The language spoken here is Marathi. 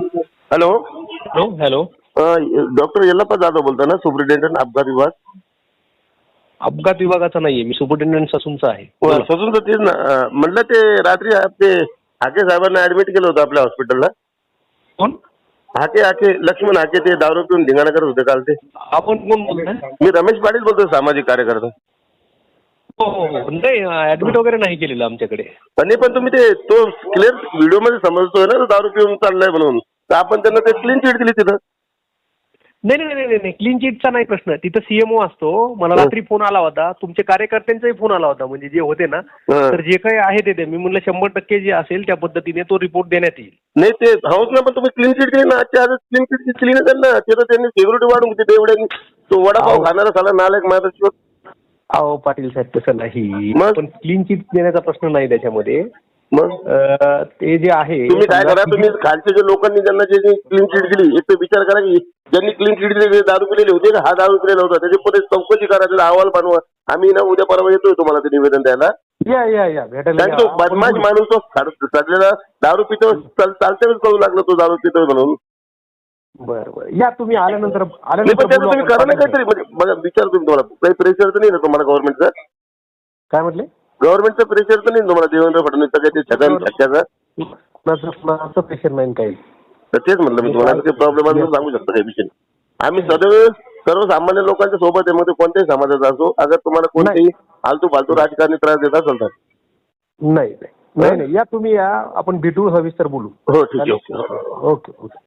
Hello. Hello hello. Doctor Yallappa Jadhav बोलतो ना सुप्रिटेंडंट अपघात विभाग. अपघात विभागाचा नाहीये मी सुपरिटेंडंट ससूनचा आहे. बोला. ससून तर तेच ना. अं, म्हटलं ते रात्री ते हाके साहेबांना ऍडमिट केलं होतं आपल्या हॉस्पिटलला कोण? हाके हाके लक्ष्मण हाके ते दारू पिऊन धिंगाणा करत होते काल ते. आपण कोण बोलताय? मी रमेश पाटील बोलतोय सामाजिक कार्यकर्ता. हो हो हो. नाही ऍडमिट वगैरे नाही केलेलं आमच्याकडे. आणि पण तुम्ही ते तो क्लिअर व्हिडिओमध्ये समजतोय ना तो दारू पिऊन चाललाय म्हणून. तर आपण त्यांना ते क्लीन चिट दिली तिथं. नाही नाही नाही नाही क्लीन चिटचा नाही प्रश्न. तिथं सीएमओ असतो. मला. रात्री फोन आला होता. तुमच्या कार्यकर्त्यांचाही फोन आला होता. म्हणजे जे होते ना. तर जे काही आहे ते दे मी म्हणलं शंभर टक्के जे असेल त्या पद्धतीने तो रिपोर्ट देण्यात येईल. नाही ते हाऊस ना पण तुम्ही क्लीन चिट दिली ना आजच्या आजच क्लीन चिट दिली ना त्यांना तिथं त्यांनी सिक्युरिटी वाढून किती एवढ्या तो वडापाव. खाणारा साला नालायक माझा अहो पाटील साहेब तसं नाही? पण क्लीन चिट देण्याचा प्रश्न नाही त्याच्यामध्ये. मग? ते जे आहे तुम्ही काय करा तुम्ही खालच्या जे लोकांनी ज्यांना जे क्लीन चिट दिली एक तर विचार करा की ज्यांनी क्लीन चिट दिली ते दारू पिलेले होते का हा दारू पिलेला होता त्याची पुढे चौकशी करा त्याचा अहवाल बनवा आम्ही ना उद्या परवा येतोय तुम्हाला ते निवेदन द्यायला. या या या भेटायला बदमाश. माणूस तो सडलेला दारू पितो चाल- चालते कळू लागलं तो दारू पितोय म्हणून. बरं बरं. या तुम्ही आल्यानंतर आल्यानंतर तुम्ही. करा ना काहीतरी. म्हणजे बघा विचार तुम्ही तुम्हाला. काही प्रेशर तर नाही ना तुम्हाला गव्हर्नमेंटचं काय म्हटले? गव्हर्नमेंटचं प्रेशर तर नाही तुम्हाला? देवेंद्र फडणवीसचं काही ते छगन कुणाचं प्रेशर नाही काही. तर तेच म्हणलं मी तुम्हाला प्रॉब्लेम तर सांगू शकतो काही विषय. आम्ही सदैव सर्वसामान्य लोकांच्या सोबत आहे मग ते कोणत्याही समाजाचा असो अगर तुम्हाला कोणतेही आलतू फालतू राजकारणी त्रास देत असेल तर. नाही नाही. नाही या तुम्ही या आपण भेटू हवी तर बोलू. हो ठीक आहे. Okay okay.